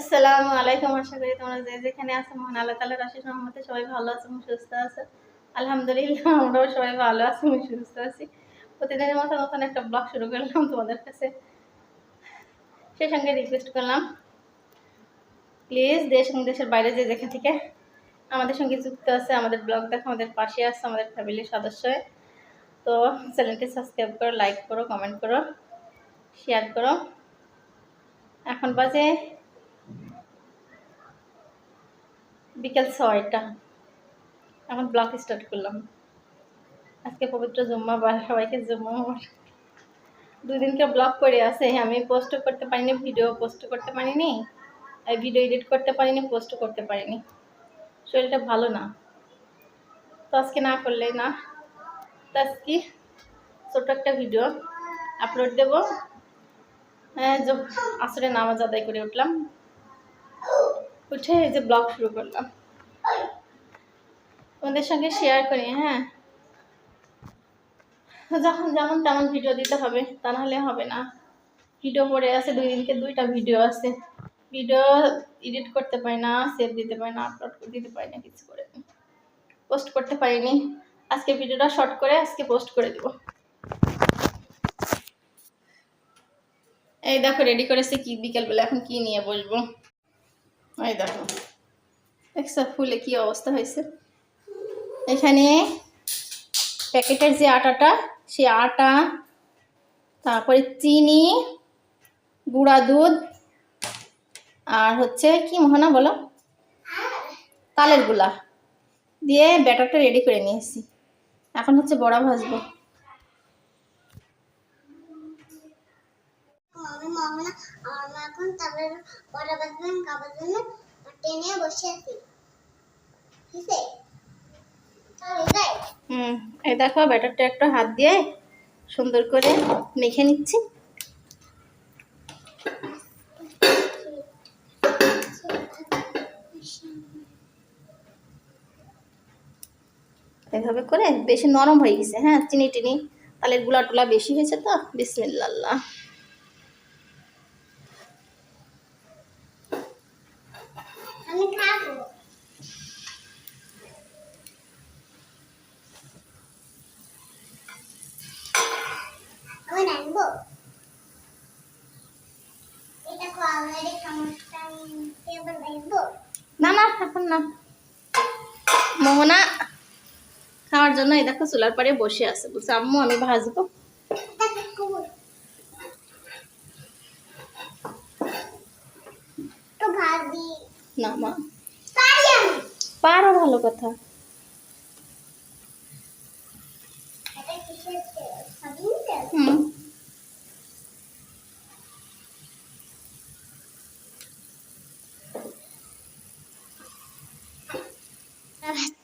আসসালামু আলাইকুম, আশা করি তোমরা যে যেখানে আছো, মহান আল্লাহ সবাই ভালো আছে সুস্থ আছে। আলহামদুলিল্লাহ, আমরাও সবাই ভালো আছি সুস্থ আছি। প্রতিদিনের মতো নতুন একটা ব্লগ শুরু করলাম তোমাদের কাছে। সঙ্গে রিকোয়েস্ট করলাম প্লিজ দেশ এবং দেশের বাইরে যে যেখান থেকে আমাদের সঙ্গে যুক্ত আছে, আমাদের ব্লগ দেখো, আমাদের পাশে আছে, আমাদের ফ্যামিলির সদস্য। তো চ্যানেলটি সাবস্ক্রাইব করো লাইক করো কমেন্ট করো শেয়ার করো। এখন বাজে বিকেল ছয়টা। এখন ব্লগ স্টার্ট করলাম। আজকে পবিত্র জুম্মা, বা সবাইকে জুম্মা দুই দিনকে ব্লগ করে আছে, আমি পোস্ট করতে পারিনি ভিডিও পোস্ট করতে পারিনি, আর ভিডিও এডিট করতে পারিনি পোস্ট করতে পারিনি। শরীরটা ভালো না। তো আজকে না করলে না। তো আজকে ছোট্ট একটা ভিডিও আপলোড দেবো। হ্যাঁ আসলে নামাজ আদায় করে উঠলাম। উঠে এই যে ব্লগ শুরু করলাম। তোমাদের সঙ্গে শেয়ার করি হ্যাঁ? যখন, যেমন তেমন ভিডিও দিতে হবে, তা নাহলে হবে না। ভিডিও পড়ে আছে, দুই দিনকে দুইটা ভিডিও আছে। ভিডিও এডিট করতে পারি না সেভ দিতে পারি না আপলোড দিতে পারি না, কিছু করে। পোস্ট করতে পারিনি। আজকে ভিডিওটা শর্ট করে, আজকে পোস্ট করে দিব। এই দেখো রেডি করেছে কি, বিকেলবেলা এখন কি নিয়ে বসবো? এই দেখো। দেখছ ফুলে কি অবস্থা হয়েছে? এখানে প্যাকেটের যে আটাটা, সেই আটা, তারপরে চিনি, গুঁড়া দুধ, আর হচ্ছে কি মোহনা বলো? তালেরগুলা দিয়ে ব্যাটারটা রেডি করে নিয়েছি। এখন হচ্ছে বড়া ভাজবো। এখন তারপরে বড় বাজবেন খাবার জন্য টেনে বসে আছি। তাহলে হুম, এই দেখো, ব্যাটারটা একটু হাত দিয়ে সুন্দর করে মেখে নিচ্ছি। এভাবে করে বেশি নরম হয়ে গেছে হ্যাঁ চিনি টিনি তালেরগুলা টুলা বেশি হয়েছে তো? বিসমিল্লাহ আমি খাব আমি রাখব এটা কোয়ালিটি খামটা টেবিল রাখব না না এখন না। মোহনা খাওয়ার জন্য এই দেখো চুলার পরে বসে আছে। বলছে আম্মু আমি ভাজবো। না মা। পারো ভালো কথা। হুম ভাবছি বোম্বি আমার দিকে সুন্দর করে ধরো মাম্মি বোম্বি দেখো সামো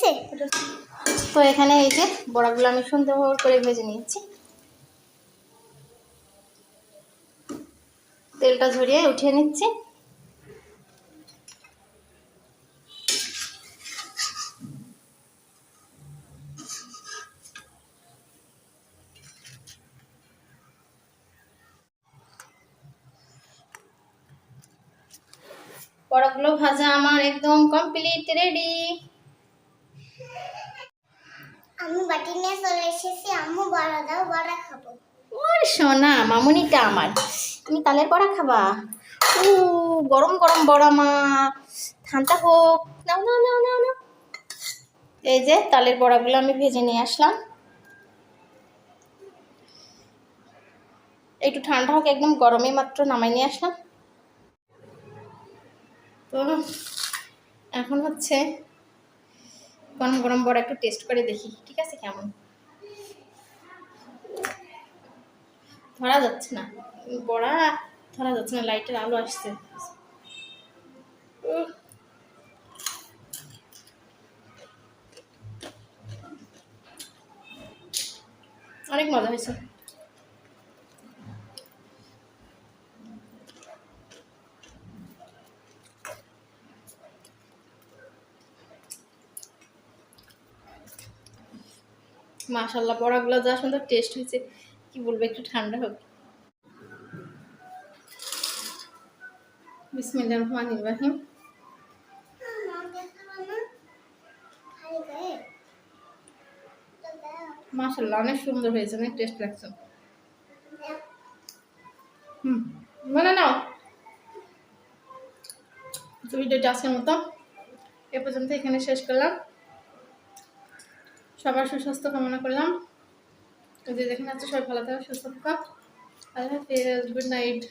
হয়েছে? তো এখানে এই যে বড়াগুলো আমি সুন্দর করে ভেজে নিয়েছি তেলটা ঝরিয়ে উঠিয়ে নিচ্ছি। বড়াগুলো ভাজা আমার একদম কমপ্লিট রেডি আমি বাটি নিয়ে চলে এসেছি। আম্মু বড়া দাও, বড়া খাব। ওর সোনা, মামুনিটা আমার। তুমি তালের বড়া খাবা? ও গরম গরম বড়া মা। ঠান্ডা হোক। নাও নাও নাও নাও নাও। এই যে তালের বড়াগুলো আমি ভেজে নিয়ে আসলাম। একটু ঠান্ডা হোক, একদম গরমে মাত্র নামাই নিয়ে আসলাম। তো, এখন হচ্ছে গরম গরম বড়া একটু টেস্ট করে দেখি, ঠিক আছে কেমন? ধরা যাচ্ছে না। বড়া ধরা যাচ্ছে না লাইটের আলো আসছে। অনেক মজা হয়েছে। মাশাল্লাহ বড়াগুলো যা সুন্দর টেস্ট হয়েছে, কি বলব, একটু ঠান্ডা দাও মাশাল্লাহ অনেক সুন্দর হয়েছে, অনেক টেস্ট লাগছে। হুম মানে নাও। তো ভিডিওটা আজকের মতো। এ পর্যন্ত এখানে শেষ করলাম। সবার সুস্বাস্থ্য কামনা করলাম। যে যেখানে আছে সবাই ভালো থাকো, সুস্থ থাকো। আল্লাহ হাফিজ গুড নাইট